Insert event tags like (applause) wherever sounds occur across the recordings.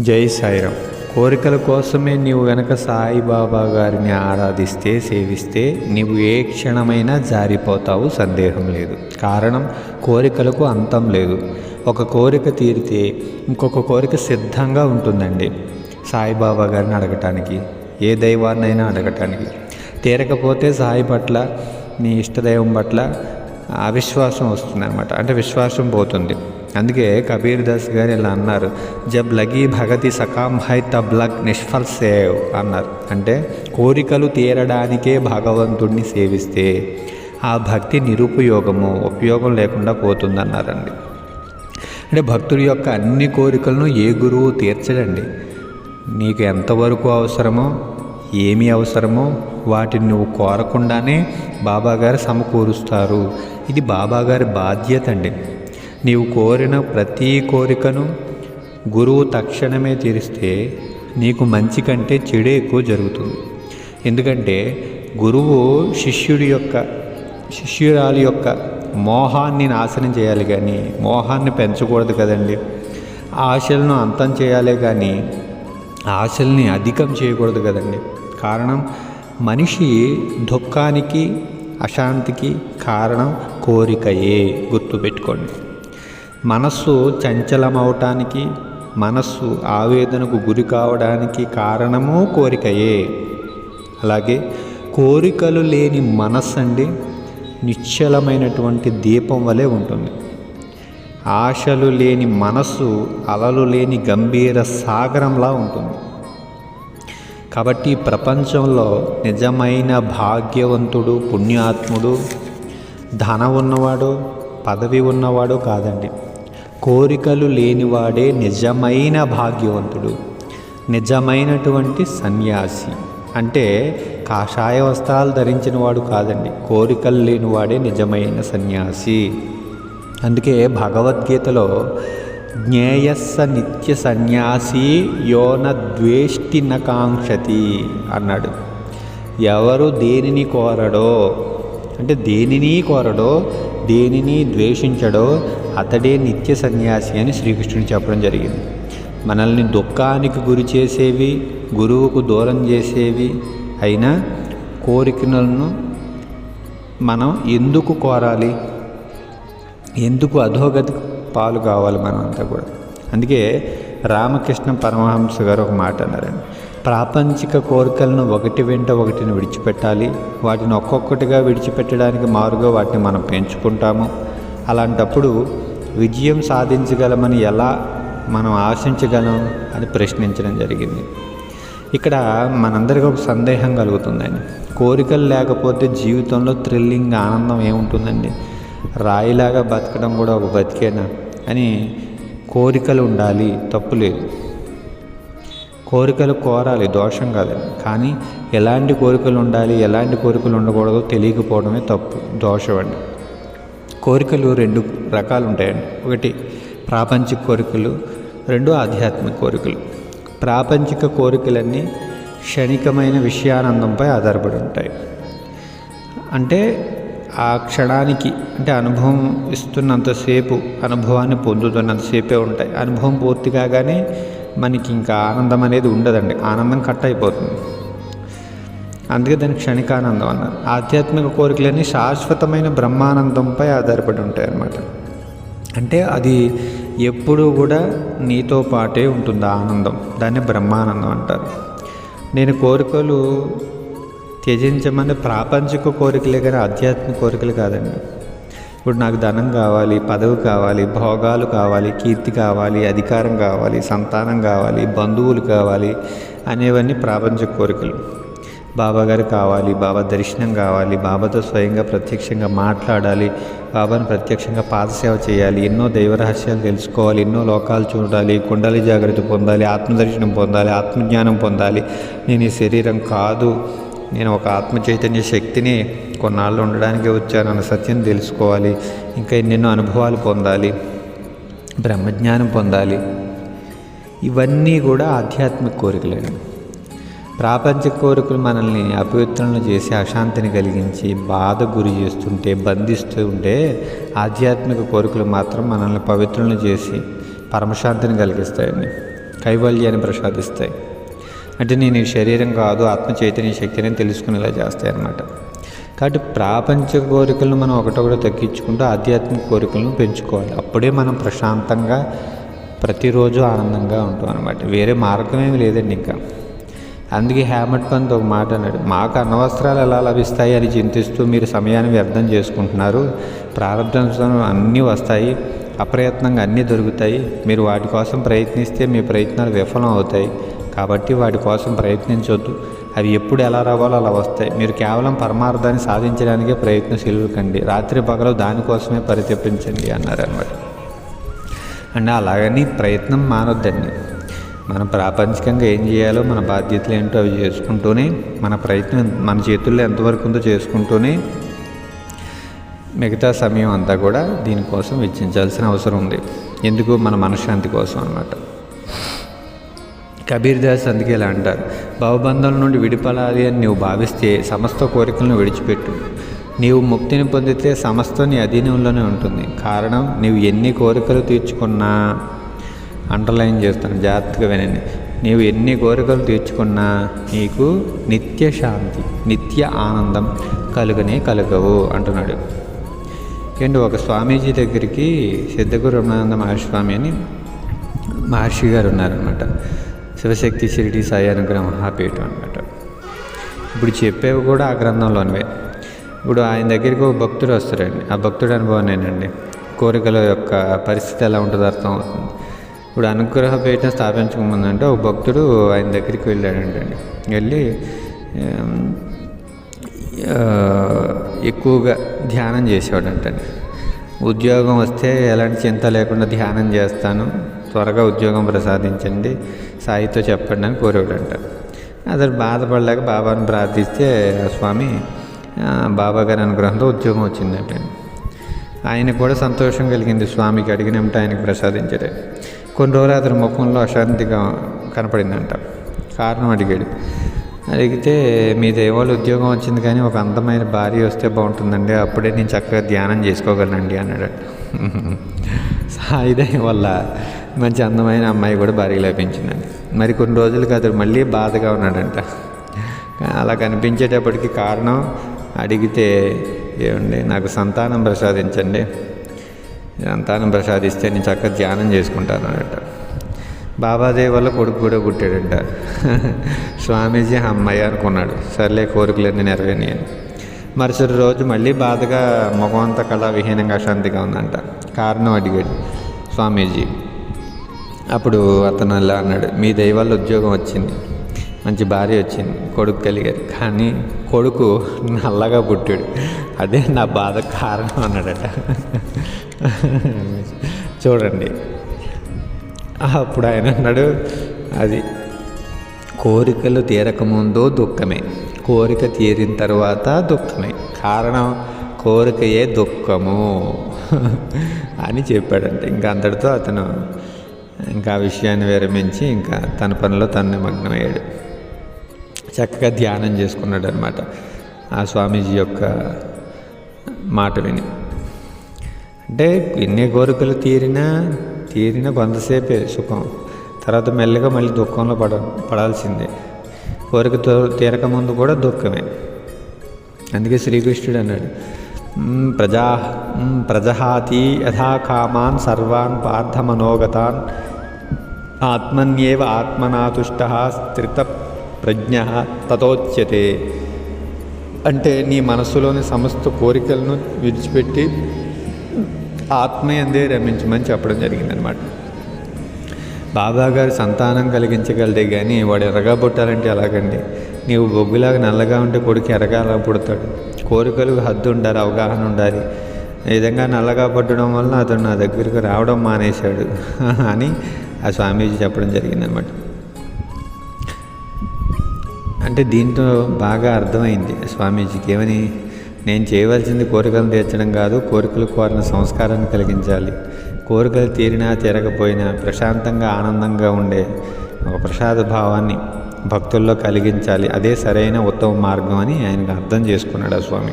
జై సాయిరాం. కోరికల కోసమే నీవు గనక సాయిబాబా గారిని ఆరాధిస్తే సేవిస్తే నీవు ఏ క్షణమైనా జారిపోతావు సందేహం లేదు. కారణం కోరికలకు అంతం లేదు. ఒక కోరిక తీరితే ఇంకొక కోరిక సిద్ధంగా ఉంటుందండి. సాయిబాబా గారిని అడగటానికి ఏ దైవాన్నైనా అడగటానికి. తీరకపోతే సాయి పట్ల నీ ఇష్టదైవం పట్ల అవిశ్వాసం వస్తుంది అనమాట అంటే విశ్వాసం పోతుంది. అందుకే కబీర్ దాస్ గారు ఇలా అన్నారు జబ్ లగీ భగతి సకాం హై తబ్ లగ్ నిష్ఫల్ సేవ్ అన్నారు. అంటే కోరికలు తీరడానికే భగవంతుణ్ణి సేవిస్తే ఆ భక్తి నిరుపయోగము ఉపయోగం లేకుండా పోతుందన్నారండి. అంటే భక్తుడి యొక్క అన్ని కోరికలను ఏ గురువు తీర్చడండి. నీకు ఎంతవరకు అవసరమో ఏమి అవసరమో వాటిని నువ్వు కోరకుండానే బాబాగారు సమకూరుస్తారు. ఇది బాబాగారి బాధ్యత అండి నీవు కోరిన ప్రతి కోరికను గురువు తక్షణమే తీరిస్తే నీకు మంచి కంటే చెడే ఎక్కువ జరుగుతుంది. ఎందుకంటే గురువు శిష్యుడి యొక్క శిష్యురాలి యొక్క మోహాన్ని నాశనం చేయాలి కానీ మోహాన్ని పెంచకూడదు కదండి. ఆశలను అంతం చేయాలి కానీ ఆశల్ని అధికం చేయకూడదు కదండి. కారణం మనిషి దుఃఖానికి అశాంతికి కారణం కోరికయే. గుర్తుపెట్టుకోండి. మనస్సు చంచలమవటానికి మనస్సు ఆవేదనకు గురి కావడానికి కారణము కోరికయే. అలాగే కోరికలు లేని మనస్సు అండి నిశ్చలమైనటువంటి దీపం వలె ఉంటుంది. ఆశలు లేని మనస్సు అలలు లేని గంభీర సాగరంలా ఉంటుంది. కాబట్టి ప్రపంచంలో నిజమైన భాగ్యవంతుడు పుణ్యాత్ముడు ధనం ఉన్నవాడు పదవి ఉన్నవాడు కాదండి. కోరికలు లేనివాడే నిజమైన భాగ్యవంతుడు. నిజమైనటువంటి సన్యాసి. అంటే కాషాయ వస్త్రాలు ధరించిన వాడు కాదండి. కోరికలు లేనివాడే నిజమైన సన్యాసి. అందుకే భగవద్గీతలో జ్ఞేయస్స నిత్య సన్యాసి యోన ద్వేష్టి నకాంక్షతి అన్నాడు. ఎవరు దేనిని కోరడో అంటే దేనిని కోరడో దేనిని ద్వేషించడో అతడే నిత్య సన్యాసి అని శ్రీకృష్ణుడు చెప్పడం జరిగింది. మనల్ని దుఃఖానికి గురి చేసేవి గురువుకు దూరం చేసేవి అయినా కోరికలను మనం ఎందుకు కోరాలి? ఎందుకు అధోగతి పాలు కావాలి మనం అంతా కూడా? అందుకే రామకృష్ణ పరమహంస గారు ఒక మాట అన్నారండి ప్రాపంచిక కోరికలను ఒకటి వెంట ఒకటిని విడిచిపెట్టాలి. వాటిని ఒక్కొక్కటిగా విడిచిపెట్టడానికి మారుగా వాటిని మనం పెంచుకుంటాము. అలాంటప్పుడు విజయం సాధించగలమని ఎలా మనం ఆశించగలం అని ప్రశ్నించడం జరిగింది. ఇక్కడ మనందరికీ ఒక సందేహం కలుగుతుందండి. కోరికలు లేకపోతే జీవితంలో థ్రిల్లింగ్ ఆనందం ఏముంటుందండి? రాయిలాగా బతకడం కూడా ఒక బతికేనా? అని కోరికలు ఉండాలి తప్పు లేదు. కోరికలు కోరాలి దోషం కాదండి. కానీ ఎలాంటి కోరికలు ఉండాలి ఎలాంటి కోరికలు ఉండకూడదో తెలియకపోవడమే తప్పు దోషం అండి. కోరికలు రెండు రకాలు ఉంటాయండి ఒకటి ప్రాపంచిక కోరికలు రెండు ఆధ్యాత్మిక కోరికలు. ప్రాపంచిక కోరికలన్నీ క్షణికమైన విషయానందంపై ఆధారపడి ఉంటాయి అంటే ఆ క్షణానికి అంటే అనుభవం ఇస్తున్నంతసేపు అనుభవాన్ని పొందుతున్నంతసేపే ఉంటాయి. అనుభవం పూర్తి కాగానే మనకి ఇంకా ఆనందం అనేది ఉండదండి. ఆనందం కట్ అయిపోతుంది. అందుకే దాని క్షణికానందం అన్నారు. ఆధ్యాత్మిక కోరికలన్నీ శాశ్వతమైన బ్రహ్మానందంపై ఆధారపడి ఉంటాయి అన్నమాట అంటే అది ఎప్పుడూ కూడా నీతో పాటే ఉంటుంది ఆనందం. దాన్ని బ్రహ్మానందం అంటారు. నేను కోరికలు త్యజించమని ప్రాపంచిక కోరికలే కానీ ఆధ్యాత్మిక కోరికలు కాదండి. ఇప్పుడు నాకు ధనం కావాలి పదవి కావాలి భోగాలు కావాలి కీర్తి కావాలి అధికారం కావాలి సంతానం కావాలి బంధువులు కావాలి అనేవన్నీ ప్రాపంచిక కోరికలు. బాబా గారు కావాలి బాబా దర్శనం కావాలి బాబాతో స్వయంగా ప్రత్యక్షంగా మాట్లాడాలి బాబాను ప్రత్యక్షంగా పాదసేవ చేయాలి ఎన్నో దైవరహస్యాలు తెలుసుకోవాలి ఎన్నో లోకాలు చూడాలి కుండలి జాగ్రత్త పొందాలి ఆత్మదర్శనం పొందాలి ఆత్మజ్ఞానం పొందాలి. నేను ఈ శరీరం కాదు నేను ఒక ఆత్మ చైతన్య శక్తిని కొన్నాళ్ళు ఉండడానికి వచ్చానన్న సత్యం తెలుసుకోవాలి ఇంకా ఎన్నెన్నో అనుభవాలు పొందాలి బ్రహ్మజ్ఞానం పొందాలి. ఇవన్నీ కూడా ఆధ్యాత్మిక కోరికలేండి ప్రాపంచిక కోరికలు మనల్ని అపవిత్రలను చేసి అశాంతిని కలిగించి బాధ గురి చేస్తుంటే బంధిస్తూ ఉంటే ఆధ్యాత్మిక కోరికలు మాత్రం మనల్ని పవిత్రలను చేసి పరమశాంతిని కలిగిస్తాయండి. కైవల్యాన్ని ప్రసాదిస్తాయి. అంటే నేను శరీరం కాదు ఆత్మ చైతన్య శక్తిని తెలుసుకునేలా చేస్తాయి అన్నమాట కాబట్టి ప్రాపంచ కోరికలను మనం ఒకటొకటి తగ్గించుకుంటూ ఆధ్యాత్మిక కోరికలను పెంచుకోవాలి. అప్పుడే మనం ప్రశాంతంగా ప్రతిరోజు ఆనందంగా ఉంటాం అనమాట వేరే మార్గం ఏమి లేదండి ఇంకా. అందుకే హ్యామట్ పంత్ ఒక మాట అన్నాడు మాకు అన్నవస్త్రాలు ఎలా లభిస్తాయి అని చింతిస్తూ మీరు సమయాన్ని వ్యర్థం చేసుకుంటున్నారు. ప్రారంభం అన్నీ వస్తాయి అప్రయత్నంగా అన్నీ దొరుకుతాయి. మీరు వాటి కోసం ప్రయత్నిస్తే మీ ప్రయత్నాలు విఫలం అవుతాయి. కాబట్టి వాటి కోసం ప్రయత్నించవద్దు అవి ఎప్పుడు ఎలా రావాలో అలా వస్తాయి. మీరు కేవలం పరమార్థాన్ని సాధించడానికే ప్రయత్నశీలు కండి రాత్రి పగలు దానికోసమే పరితపించండి అన్నారు అన్నమాట అంటే అలాగని ప్రయత్నం మానొద్దండి. మనం ప్రాపంచికంగా ఏం చేయాలో మన బాధ్యతలు ఏంటో అవి చేసుకుంటూనే మన ప్రయత్నం మన చేతుల్లో ఎంతవరకు ఉందో చేసుకుంటూనే మిగతా సమయం అంతా కూడా దీనికోసం వెచ్చించాల్సిన అవసరం ఉంది. ఎందుకు? మన మనశ్శాంతి కోసం అన్నమాట. కబీర్ దాస్ అందుకే ఇలా అంటారు. భవబంధం నుండి విడిపడాలి అని నువ్వు భావిస్తే సమస్త కోరికలను విడిచిపెట్టు. నీవు ముక్తిని పొందితే సమస్త నీ అధీనంలోనే ఉంటుంది. కారణం నీవు ఎన్ని కోరికలు తీర్చుకున్నా అండర్లైన్ చేస్తాను జాగ్రత్తగా వినండి. నీవు ఎన్ని కోరికలు తీర్చుకున్నా నీకు నిత్య శాంతి నిత్య ఆనందం కలుగనే కలగవు అంటున్నాడు. ఏంటి ఒక స్వామీజీ దగ్గరికి సిద్ధగురు రమణానంద మహర్షి స్వామి అని మహర్షి గారు ఉన్నారనమాట శివశక్తి షిరిడి సాయి అనుగ్రహ మహాపీఠం అనమాట ఇప్పుడు చెప్పేవి కూడా ఆ గ్రంథంలోనివే. ఇప్పుడు ఆయన దగ్గరికి ఒక భక్తుడు వస్తారండి ఆ భక్తుడు అనుభవం నేనండి కోరికల యొక్క పరిస్థితి ఎలా ఉంటుందో అర్థం అవుతుంది. ఇప్పుడు అనుగ్రహ పీఠం స్థాపించకముందంటే ఒక భక్తుడు ఆయన దగ్గరికి వెళ్ళాడంటండి. వెళ్ళి ఎక్కువగా ధ్యానం చేసేవాడంటండి. ఉద్యోగం వస్తే ఎలాంటి చింత లేకుండా ధ్యానం చేస్తాను. త్వరగా ఉద్యోగం ప్రసాదించండి. సాయితో చెప్పండి అని కోరేవాడంట. అతడు బాధపడలేక బాబాను ప్రార్థిస్తే స్వామి బాబా గారి అనుగ్రహంతో ఉద్యోగం వచ్చిందంటండి. ఆయన కూడా సంతోషం కలిగింది. స్వామికి అడిగినట్టు ఆయనకు ప్రసాదించడే కొన్ని రోజులు అతని ముఖంలో అశాంతిగా కనపడిందంట. కారణం అడిగాడు. అడిగితే మీ దేవాళ్ళు ఉద్యోగం వచ్చింది కానీ ఒక అందమైన భార్య వస్తే బాగుంటుందండి. అప్పుడే నేను చక్కగా ధ్యానం చేసుకోగలనండి అన్నాడు. సాయిదయం వల్ల మంచి అందమైన అమ్మాయి కూడా భార్య లభించిందండి. మరి కొన్ని రోజులకి అతడు మళ్ళీ బాధగా ఉన్నాడంట. అలా కనిపించేటప్పటికి కారణం అడిగితే ఏమండి నాకు సంతానం ప్రసాదించండి. సంతానం ప్రసాదిస్తే నేను చక్కగా ధ్యానం చేసుకుంటాను అనట బాబాదేవి వల్ల కొడుకు కూడా పుట్టాడంట. (laughs) స్వామీజీ అమ్మాయి అనుకున్నాడు. సర్లే కోరికలన్నీ నెరవేని అని. మరుసటి రోజు మళ్ళీ బాధగా ముఖం అంతా కళా విహీనంగా అశాంతిగా ఉందంట. కారణం అడిగాడు స్వామీజీ. అప్పుడు అతను అలా అన్నాడు మీ దైవాళ్ళ ఉద్యోగం వచ్చింది. మంచి భార్య వచ్చింది. కొడుకు కలిగారు. కానీ కొడుకు నల్లగా పుట్టాడు. అదే నా బాధ కారణం అన్నాడట. చూడండి. అప్పుడు ఆయన అన్నాడు అది కోరికలు తీరకముందు దుఃఖమే. కోరిక తీరిన తర్వాత దుఃఖమే. కారణం కోరికయే దుఃఖము (laughs) అని చెప్పాడంటే. ఇంకా అంతటితో అతను ఇంకా ఆ విషయాన్ని విరమించి ఇంకా తన పనిలో తను నిమగ్నమయ్యాడు చక్కగా ధ్యానం చేసుకున్నాడు అనమాట ఆ స్వామీజీ యొక్క మాట విని. అంటే ఎన్ని కోరికలు తీరినా తీరిన కొంతసేపే సుఖం. తర్వాత మెల్లగా మళ్ళీ దుఃఖంలో పడ పడాల్సిందే. కోరిక తీరక ముందు కూడా దుఃఖమే. అందుకే శ్రీకృష్ణుడు అన్నాడు ప్రజా ప్రజహాతి యథాకామాన్ సర్వాన్ పార్థమనోగతాన్ ఆత్మన్యేవ ఆత్మనాతుష్ట స్థిత ప్రజ్ఞ తతోచ్యతే. అంటే నీ మనస్సులోని సమస్త కోరికలను విడిచిపెట్టి ఆత్మయందే రమించమని చెప్పడం జరిగిందనమాట బాబా గారు సంతానం కలిగించగలదే కానీ వాడు ఎర్రగా పుట్టాలంటే ఎలాగండి? నీవు బొగ్గులాగా నల్లగా ఉంటే కొడుకు ఎర్రగా అలా పుడతాడు. కోరికలు హద్దు ఉండాలి అవగాహన ఉండాలి. ఈ విధంగా నల్లగా పట్టడం వలన అతను నా దగ్గరకు రావడం మానేశాడు (laughs) అని ఆ స్వామీజీ చెప్పడం జరిగిందనమాట అంటే దీంతో బాగా అర్థమైంది స్వామీజీకి. ఏమని? నేను చేయవలసింది కోరికలను తీర్చడం కాదు కోరికలు కోరిన సంస్కారాన్ని కలిగించాలి. కోరికలు తీరినా తీరకపోయినా ప్రశాంతంగా ఆనందంగా ఉండే ఒక ప్రసాద భావాన్ని భక్తుల్లో కలిగించాలి. అదే సరైన ఉత్తమ మార్గం అని ఆయనకు అర్థం చేసుకున్నాడు ఆ స్వామి.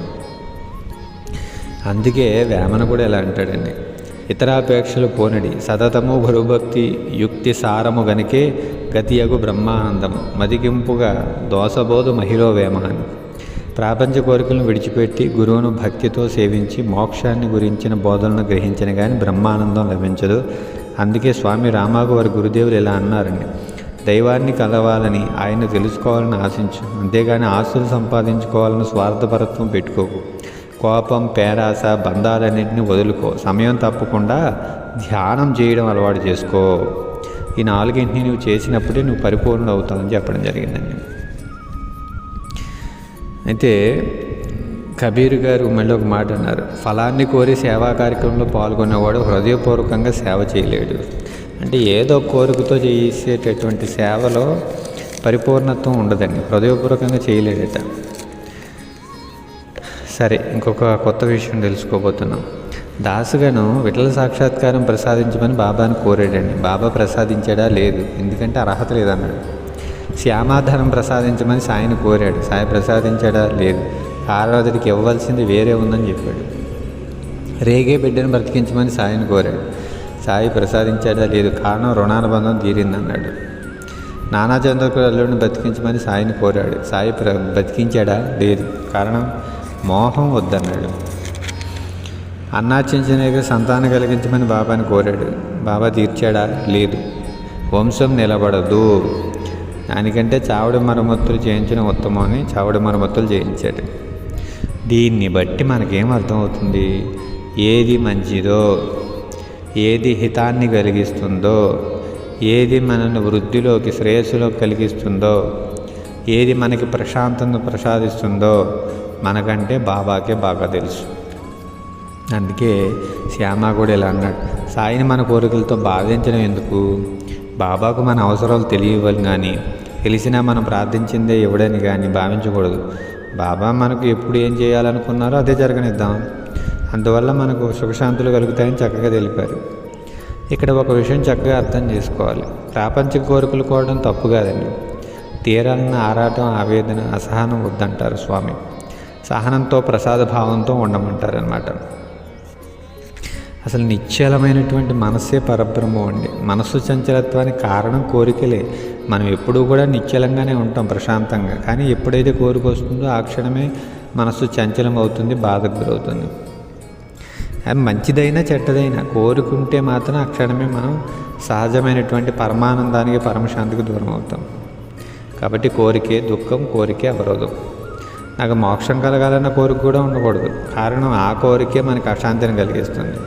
అందుకే వేమన కూడా ఎలా అంటాడండి. ఇతరాపేక్షలు పోనడి. సతతము గురుభక్తి యుక్తి సారము గనికే గతియగు బ్రహ్మానందము. మదిగింపుగా దోసబోధు మహిళ వేమ అని. ప్రాపంచ కోరికలను విడిచిపెట్టి గురువును భక్తితో సేవించి మోక్షాన్ని గురించిన బోధనను గ్రహించిన కానీ బ్రహ్మానందం లభించదు. అందుకే స్వామి రామాకు వారి గురుదేవులు ఇలా అన్నారండి. దైవాన్ని కలవాలని ఆయన తెలుసుకోవాలని ఆశించు. అంతేగాని ఆస్తులు సంపాదించుకోవాలని స్వార్థపరత్వం పెట్టుకోకు. కోపం పేరాస బంధాలన్నింటినీ వదులుకో. సమయం తప్పకుండా ధ్యానం చేయడం అలవాటు చేసుకో. ఈ నాలుగింటిని నువ్వు చేసినప్పుడే నువ్వు పరిపూర్ణ అవుతావని చెప్పడం జరిగిందండి. అయితే కబీర్ గారు మళ్ళీ ఒక మాట అన్నారు ఫలాన్ని కోరి సేవా కార్యక్రమంలో పాల్గొనేవాడు హృదయపూర్వకంగా సేవ చేయలేడు. అంటే ఏదో కోరికతో చేసేటటువంటి సేవలో పరిపూర్ణత్వం ఉండదండి హృదయపూర్వకంగా చేయలేడట. సరే ఇంకొక కొత్త విషయం తెలుసుకోబోతున్నాం. దాసుగను విఠల సాక్షాత్కారం ప్రసాదించమని బాబాను కోరాడండి. బాబా ప్రసాదించాడా? లేదు. ఎందుకంటే అర్హత లేదన్నాడు. శ్యామాధనం ప్రసాదించమని సాయిని కోరాడు. సాయి ప్రసాదించాడా? లేదు. కారణం ఇవ్వాల్సింది ఇవ్వవలసింది వేరే ఉందని చెప్పాడు. రేగే బిడ్డను బ్రతికించమని సాయిని కోరాడు. సాయి ప్రసాదించాడా? లేదు. కారణం రుణానుబంధం తీరిందన్నాడు. నానా చంద్రకుడు అల్లుడిని బతికించమని సాయిని కోరాడు. సాయి ప్ర బ్రతికించాడా? లేదు. కారణం మోహం వద్దన్నాడు. అన్నాచించనేగా సంతానం కలిగించమని బాబాని కోరాడు. బాబా తీర్చాడా? లేదు. వంశం నిలబడదు. దానికంటే చావడి మరమ్మతులు చేయించిన ఉత్తమం అని మరమ్మతులు చేయించాడు. దీన్ని బట్టి మనకేం అర్థమవుతుంది? ఏది మంచిదో ఏది హితాన్ని కలిగిస్తుందో ఏది మనల్ని వృద్ధిలోకి శ్రేయస్సులోకి కలిగిస్తుందో ఏది మనకి ప్రశాంతతను ప్రసాదిస్తుందో మనకంటే బాబాకే బాగా తెలుసు. అందుకే శ్యామ కూడా ఇలా అన్నాడు. సాయిని మన కోరికలతో బాధించడం ఎందుకు? బాబాకు మన అవసరాలు తెలియవాలి కానీ తెలిసినా మనం ప్రార్థించిందే ఇవ్వడని కానీ భావించకూడదు. బాబా మనకు ఎప్పుడు ఏం చేయాలనుకున్నారో అదే జరగనిద్దాం. అందువల్ల మనకు సుఖశాంతులు కలుగుతాయని చక్కగా తెలిపారు. ఇక్కడ ఒక విషయం చక్కగా అర్థం చేసుకోవాలి. ప్రాపంచిక కోరికలు కోవడం తప్పు కాదండి. తీరాలన్న ఆరాటం ఆవేదన అసహనం వద్దంటారు స్వామి. సహనంతో ప్రసాద భావంతో ఉండమంటారనమాట అసలు నిశ్చలమైనటువంటి మనస్సే పరబ్రహ్మం అండి. మనస్సు చంచలత్వానికి కారణం కోరికలే. మనం ఎప్పుడూ కూడా నిశ్చలంగానే ఉంటాం ప్రశాంతంగా. కానీ ఎప్పుడైతే కోరిక వస్తుందో ఆ క్షణమే మనస్సు చంచలం అవుతుంది బాధకు గురవుతుంది. అది మంచిదైనా చెడ్డదైనా కోరుకుంటే మాత్రం ఆ క్షణమే మనం సహజమైనటువంటి పరమానందానికి పరమశాంతికి దూరం అవుతాం. కాబట్టి కోరికే దుఃఖం కోరికే అవరోధం. నాకు మోక్షం కలగాలన్న కోరిక కూడా ఉండకూడదు. కారణం ఆ కోరికే మనకు అశాంతిని కలిగిస్తుంది.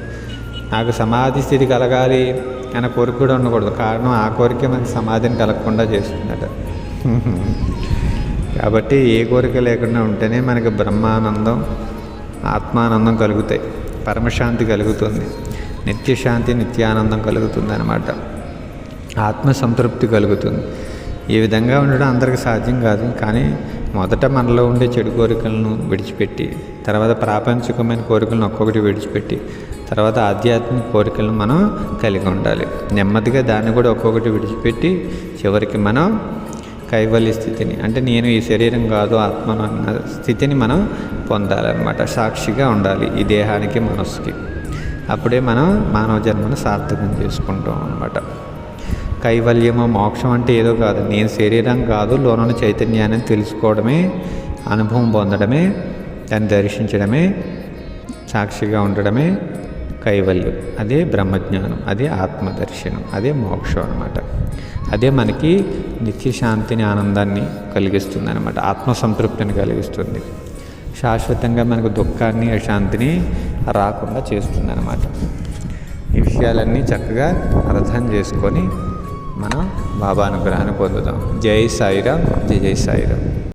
నాకు సమాధి స్థితి కలగాలి అనే కోరిక కూడా ఉండకూడదు. కారణం ఆ కోరికే మనకి సమాధిని కలగకుండా చేస్తుందట. (laughs) కాబట్టి ఏ కోరిక లేకుండా ఉంటేనే మనకి బ్రహ్మానందం ఆత్మానందం కలుగుతాయి. పరమశాంతి కలుగుతుంది. నిత్యశాంతి నిత్యానందం కలుగుతుంది అనమాట ఆత్మ సంతృప్తి కలుగుతుంది. ఈ విధంగా ఉండడం అందరికీ సాధ్యం కాదు. కానీ మొదట మనలో ఉండే చెడు కోరికలను విడిచిపెట్టి తర్వాత ప్రాపంచికమైన కోరికలను ఒక్కొక్కటి విడిచిపెట్టి తర్వాత ఆధ్యాత్మిక కోరికలను మనం కలిగి ఉండాలి. నెమ్మదిగా దాన్ని కూడా ఒక్కొక్కటి విడిచిపెట్టి చివరికి మనం కైవల్య స్థితిని అంటే నేను ఈ శరీరం కాదు ఆత్మ అన్న స్థితిని మనం పొందాలన్నమాట. సాక్షిగా ఉండాలి ఈ దేహానికి మనస్సుకి. అప్పుడే మనం మానవ జన్మను సార్థకం చేసుకుంటాం అన్నమాట. కైవల్యము మోక్షం అంటే ఏదో కాదు. నేను శరీరం కాదు లోనని చైతన్యాన్ని తెలుసుకోవడమే అనుభవం పొందడమే దాన్ని దర్శించడమే సాక్షిగా ఉండడమే కైవల్యం. అదే బ్రహ్మజ్ఞానం అదే ఆత్మదర్శనం అదే మోక్షం అనమాట అదే మనకి నిత్యశాంతిని ఆనందాన్ని కలిగిస్తుంది అనమాట ఆత్మసంతృప్తిని కలిగిస్తుంది. శాశ్వతంగా మనకు దుఃఖాన్ని అశాంతిని రాకుండా చేస్తుంది అనమాట ఈ విషయాలన్నీ చక్కగా అర్థం చేసుకొని మనం బాబా అనుగ్రహాన్ని పొందుదాం జై సాయిరామ్ జై జై సాయిరామ్.